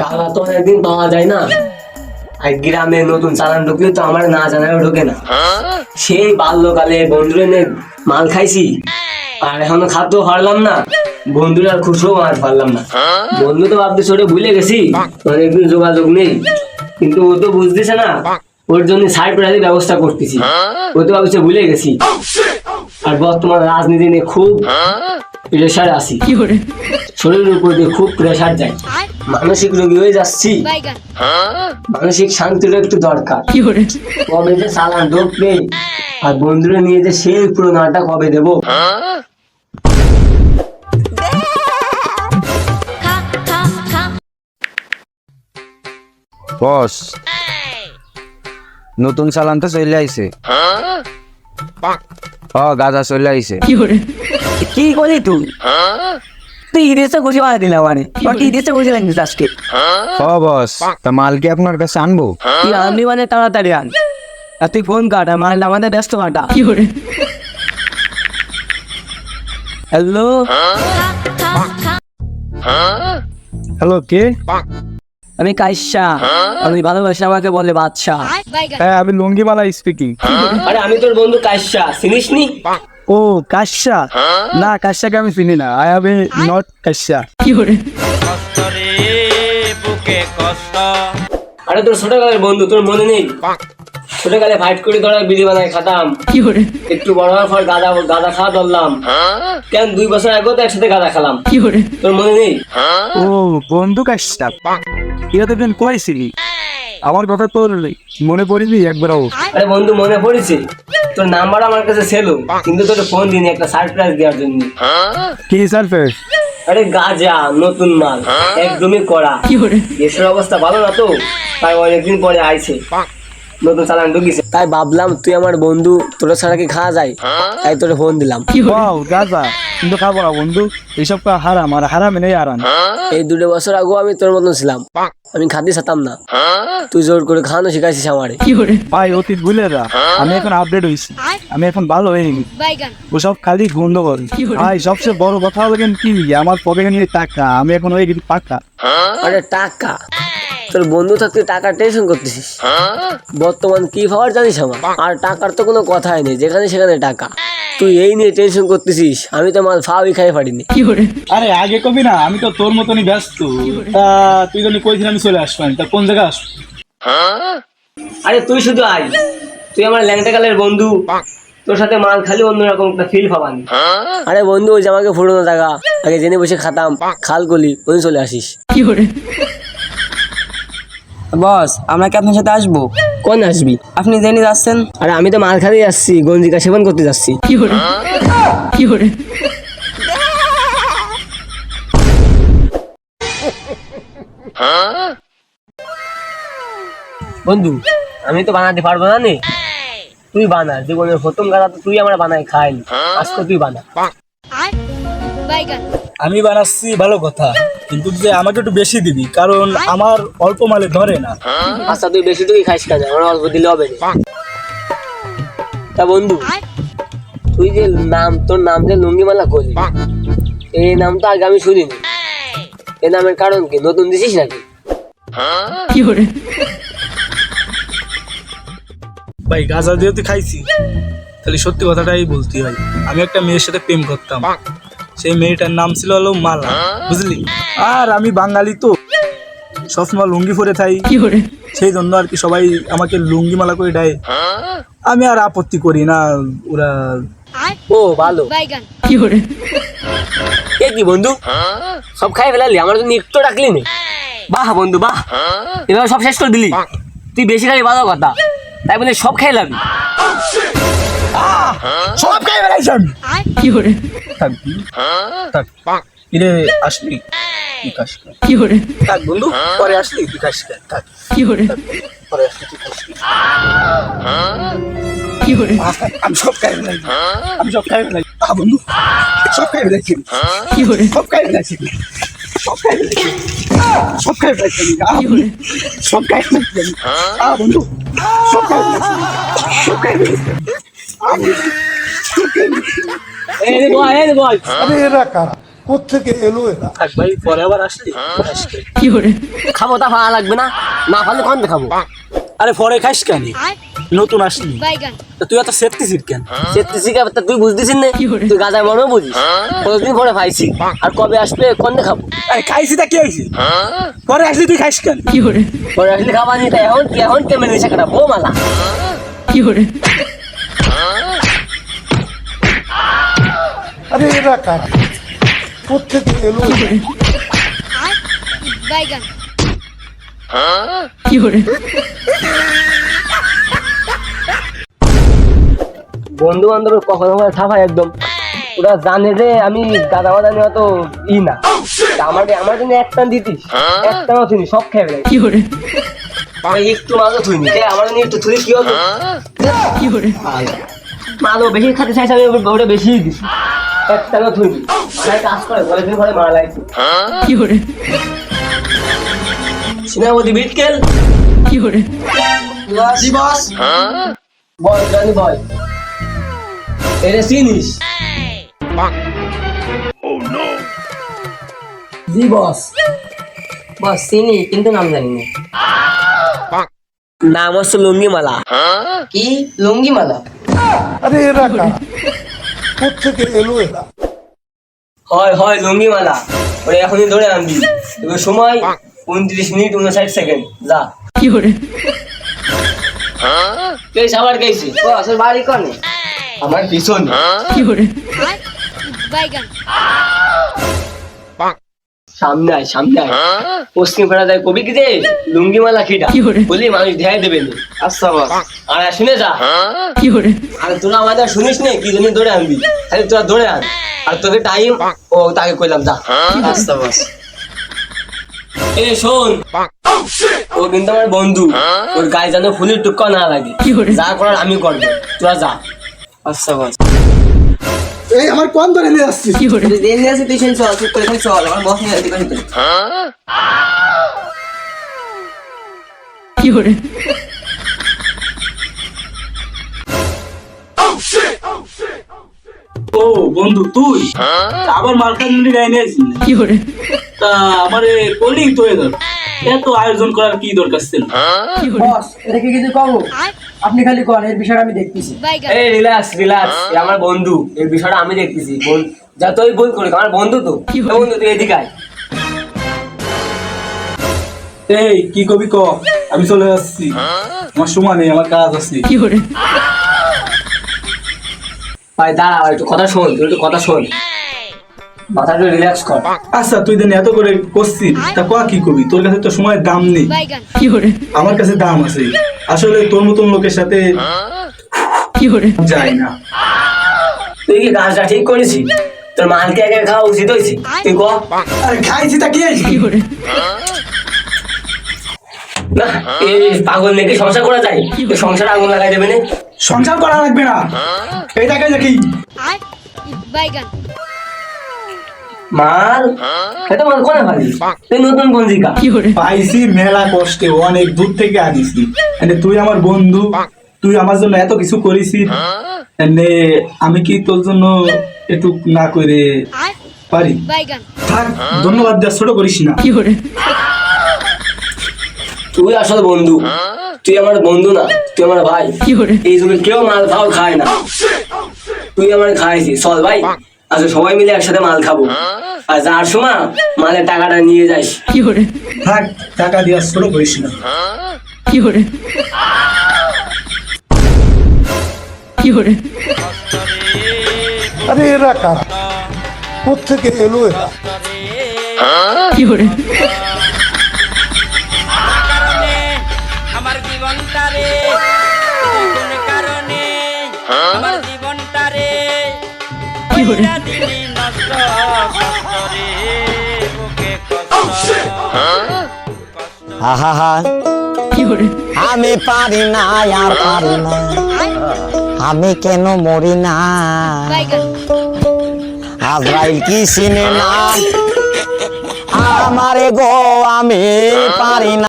গালা তো অনেকদিন পাওয়া যায় না। আর গ্রামে নতুন চালান ঢুকলে তো আমার না ঢোকে না। সেই বাল্যকালে বন্ধুরা মাল খাইছি। আর এখনও খাদ্য পারলাম না। বন্ধুরা আর খুশিও মাছ পারলাম না। বন্ধু তো ভাবতে ছোটে ভুলে গেছি অনেকদিন যোগাযোগ নেই। কিন্তু ও তো বুঝতেছে না, ওর জন্য সারপ্রাইজের ব্যবস্থা করতেছি। ও তো ভাবছে ভুলে গেছি। আর বর্তমান রাজনীতি নিয়ে খুব প্রেশার আছি। শরীরের উপর দিয়ে খুব প্রেশার যায় মানসিক রোগী হয়ে যাচ্ছি। মানসিক শান্তির একটু দরকার। কবে যে সালান ঢুকবে আর বন্ধুরা নিয়ে যে সেই পুরো নাটক কবে দেবো? খা খা খা বস নতুন চালান তো চলে আইছে। ও গাজা চলে আইছে। কি করলি তুই? তুই ইদেশে খুশি বানা দিলাম মানে তোর কি ইদেশে খুশি লাগছিস আজকে? ও বস। তা মাল কি আপনার কাছে আনব? তুই আনলি মানে তাড়াতাড়ি আন। আর তুই ফোন কাটা মাল আমাদের ব্যস্ত কাটা। হ্যালো? খা খা হ্যালো কে? আমি কাইসা। আমি ভালোবাসি আমাকে বলে বাদশা। হ্যাঁ আমি লঙ্গিমালা স্পিকিং আরে আমি তোর বন্ধু কাশ্যা চিনিস নি ও কাশ্যা না কাশ্যাকে আমি চিনি না। I have a not Kashya আরে তোর ছোটকালের বন্ধু তোর মনে নেই? ছোটকালে ফাইট করে ধরা বিড়ি বানায় খাতাম। একটু বড় হওয়ার পর গাঁদা গাঁদা খাওয়া ধরলাম। কেন দুই বছর আগেও তো একসাথে গাঁদা খেলাম। তোর মনে নেই? ও বন্ধু কাশ্যা এটা তো দিন কইছিলি আমার কথা তোর মনে পড়িনি একবারও আরে বন্ধু মনে পড়েছে? তোর নাম্বার আমার কাছে ছিল কিন্তু তোর ফোন দিনি একটা সারপ্রাইজ দেওয়ার জন্য। কি সারফেস আরে গাজা নতুন মাল একদমই করা দেশের অবস্থা ভালো না তো তাই অনেকদিন পরে আইছে। নতুন চালান ঢুকিছে। তাই ভাবলাম তুই আমার বন্ধু তোর ছাড়া কি খাওয়া যায়? তাই তোর ফোন দিলাম। ওয়াও গাজা। কিন্তু খাব না বন্ধু। এইসব কা হারাম আর হারাম নেই আরাম এই দুটো বছর আগেও আমি তোর মতন ছিলাম। আমি খাদি ছাতাম না। তুই জোর করে খাওয়ানো শিখাইছিস আমারে। ভাই অতীত ভুলে যা। আমি এখন আপডেট হয়েছি আমি এখন ভালো হয়ে গেছি। ওসব খালি গন্ধ করে। ভাই সবচেয়ে বড় কথা হলো কি? আমার পকেটে নিয়ে টাকা। আমি এখন হয়ে গেছি পাক্কা আরে টাকা। তোর বন্ধু থাকতে টাকা টেনশন করতেছিস। বর্তমান কি পাওয়ার জানিস আমার? আর টাকার তো কোনো কথাই নেই যেখানে সেখানে টাকা। তুই এই নিয়ে টেনশন করতেছিস আমি তো মাল ফাওই খাই পারিনি। আরে আগে কবি না আমি তো তোর মতনই ব্যস্ত। তা তুই যদি কইছিস আমি চলে আসবেন তা কোন জায়গায় আসব? আরে তুই শুধু আয়। তুই আমার ল্যাংটা কালের বন্ধু। তোর সাথে মাল খালি অন্যরকম একটা ফিল পাবানি। আরে বন্ধু ওই যে আমাকে ফুরোনো জায়গা আগে জেনে বসে খাতাম। খাল গলি ওই চলে আসিস। বস আমরা কি আপনার সাথে আসব? কোন আসবি? আপনি জেনে যাচ্ছেন। আরে আমি তো মাল খাতে যাচ্ছি গঞ্জিকা সেবন করতে যাচ্ছি। বন্ধু আমি তো বানাতে পারব না নে তুই বানা জীবনের প্রথম গাড়া তো তুই আমার বানাই খাই আজকে তুই বানা। আমি বানাচ্ছি ভালো কথা। কিন্তু যে আমাকে একটু বেশি দিবি কারণ আমার অল্প মালে ধরে না। আচ্ছা তুই বেশি তুই খাইস কেন আমার অল্প দিলে হবে তা বন্ধু তুই যে নাম তোর নাম যে লুঙ্গিমালা করলি এই নাম তো আগে আমি শুনিনি। এই নামের কারণ কি নতুন দিছিস নাকি? ভাই গাঁজা যেহেতু খাইছি। তাহলে সত্যি কথাটাই বলতে হয় আমি একটা মেয়ের সাথে প্রেম করতাম। সেই মেয়েটার নাম ছিল হলো মালা বুঝলি? আর আমি বাঙালি তো। সবসময় লুঙ্গি পরে থাই। সেই জন্য আর কি সবাই আমাকে লুঙ্গি মালা করে দেয়। আমি আর আপত্তি করি না ওরা ও ভালো। বাইগান। এ কি বন্ধু? সব খাই ফেলালি আমার তো একটু ডাকলি নে। বাহ বন্ধু বাহ। এবার সব শেষ করে দিলি। তুই বেশি খালি ভালো কথা। তাই বলে সব খাই লাবি সব খাই বেড়াইছি আমি থাকবি থাক ইরে আসলি তুই খাস খা। থাক বন্ধু পরে আসলি তুই খাস। থাক পরে আসলি তুই খাস খা। আমি সব খাই ফেলাইছি আমি সব খাই ফেলাইছি আহ বন্ধু সব ফেলাইছি সব খাই ফেলাইছি সব খাই ফেলাইছি সব। আহ বন্ধু সব ফেলাইছি আমি। আহ বন্ধু সব সব খাই ফেলাইছি বন্ধু সব ফেলাইছি এই বল এই বল আরে এরা কারা? কোত্থেকে এলো এরা? ভাই পরে আবার আসলি খাইস কে? খাব তা ভালো লাগবে না? না ভালো কখন খাব? আরে পরে খাইস কেন? নতুন আসলি। তুই এত সেফটিস কেন? চেত্রিশি কে তুই বুঝতেছিস না? তুই গাজার মনেও বুঝিস? কতদিন পরে পাইছি আর কবে আসবে কন্দে খাব? আরে? খাইছি তা কি হয়েছে পরে আসলি তুই খাইস কেন? পরে আসলে খাবা নি এখন কি এখন কেমন নিশা কাটা বউ মালা? আরে এরা কারা? কোত্থেকে এলো? বাইগান। বন্ধু বান্ধব কখনো কখনো একদম। ওরা জানে যে আমি দাদা মাদা নেওয়া তো ই না। তা আমার আমার জন্য এক টান দিতিস। এক টানও থুইনি সব খেয়ে ফেলাই আমি একটু মালও থুইনি কে আমার জন্য একটু থুই কি হতো মালও বেশি খাতে চাইছে আমি ওটা বেশি দিছি। এক টানও থুইনি তাই কাজ করে ঘরে দিন ঘরে মারা লাগছে সিনেমাপতি বিটকেল জি বস বল জানি বল। এটা চিনিস? জি বস বস চিনি কিন্তু নাম জানি না। নাম হচ্ছে লুঙ্গিমালা। কি? লুঙ্গিমালা? আরে এরা কারা কোত্থেকে এলো এরা? হয় হয় লুঙ্গিমালা। ওরে এখনই ধরে আনবি। এবার সময় উনত্রিশ মিনিট উনষাট সেকেন্ড। যা। কে সাবার গেছি আসল বাড়ি কনে? আমার পিছন। বাইগান সামনে আয় সামনে আয় পশ্চিম ফেরা যায় কবি কি যে লুঙ্গিমালা খিটা। বলি মানুষ দেখাই দেবেন আচ্ছা আর শুনে যা। আর তোরা আমাদের শুনিস নে কি জন্য ধরে আনবি? খালি তোরা ধরে আন। আর তোকে টাইম ও তাকে কইলাম যা। আচ্ছা বস। এ শোন। ও কিন্তু আমার বন্ধু। ওর গায়ে যেন ফুলের টুক্কা না লাগে। যা করার আমি করব। তোরা যা। আচ্ছা বস। এই আমার কোন ধরে নিয়ে আসছিস। দিন আছে তুই শুনছ চুপ করে চল আমার বস নিয়ে এদিকে আসতে ও বন্ধু তুই? তা আবার মালকানগিরি গায়ে নিয়েছিস তা আমার করলি তো এদের এত আয়োজন করার কি দরকার ছিল? বস এটা কি কিছু কব আপনি খালি কোন এর বিষয়টা আমি দেখতেছি। এই রিল্যাক্স রিল্যাক্স আমার বন্ধু এই বিষয়টা আমি দেখতেছি বল যা তুই বই করে আমার বন্ধু তো। বন্ধু তুই এদিকে আয়। এই কি কবি ক? আমি চলে যাচ্ছি আমার সময় নেই আমার কাজ আছে। কি করে ভাই দাঁড়া একটু কথা শোন তুই একটু কথা শোন। মাথাটা রিল্যাক্স কর। আচ্ছা তুই দেন এত করে করছিস তা ক কি কবি? তোর কাছে তো সময় দাম নেই। আমার কাছে দাম আছে। আসলে তোর মতন লোকের সাথে যায় না। তুই কি কাজটা ঠিক করেছিস? তোর মালকে একা খাওয়া উচিত হয়েছে? তুই ক? আরে খাইছি তা কি হয়েছে? না এই পাগল মেয়েকে সংসার করা যায়? সংসারে আগুন লাগাই দেবে না। সংসার করা লাগবে না। এই টাকা দেখি বাইগান। মাল? এটা মাল কোনে পারি তুই নতুন পঞ্জিকা। পাইছি মেলা কষ্টে অনেক দূর থেকে আনিছি মানে তুই আমার বন্ধু তুই আমার জন্য এত কিছু করেছিস মানে আমি কি তোর জন্য একটু না করে পারি? থাক ধন্যবাদ দেওয়া ছোট করিস না। তুই আসলে বন্ধু। তুই আমার বন্ধু না তুই আমার ভাই। এই জন্য কেউ মাল ফাল খায় না। তুই আমার খাইছিস চল ভাই। আচ্ছা সবাই মিলে একসাথে মাল খাব। আর যার সময় মালের টাকাটা নিয়ে যাস। থাক টাকা দিয়ে ছোট করিস না। কি আরে এরা কারা? কোথেকে এলো এরা? আমার আমি পারি না আর পারি না। আমি কেন মরি না? আজরাইল কি চিনে না আমারে গো আমি পারি না।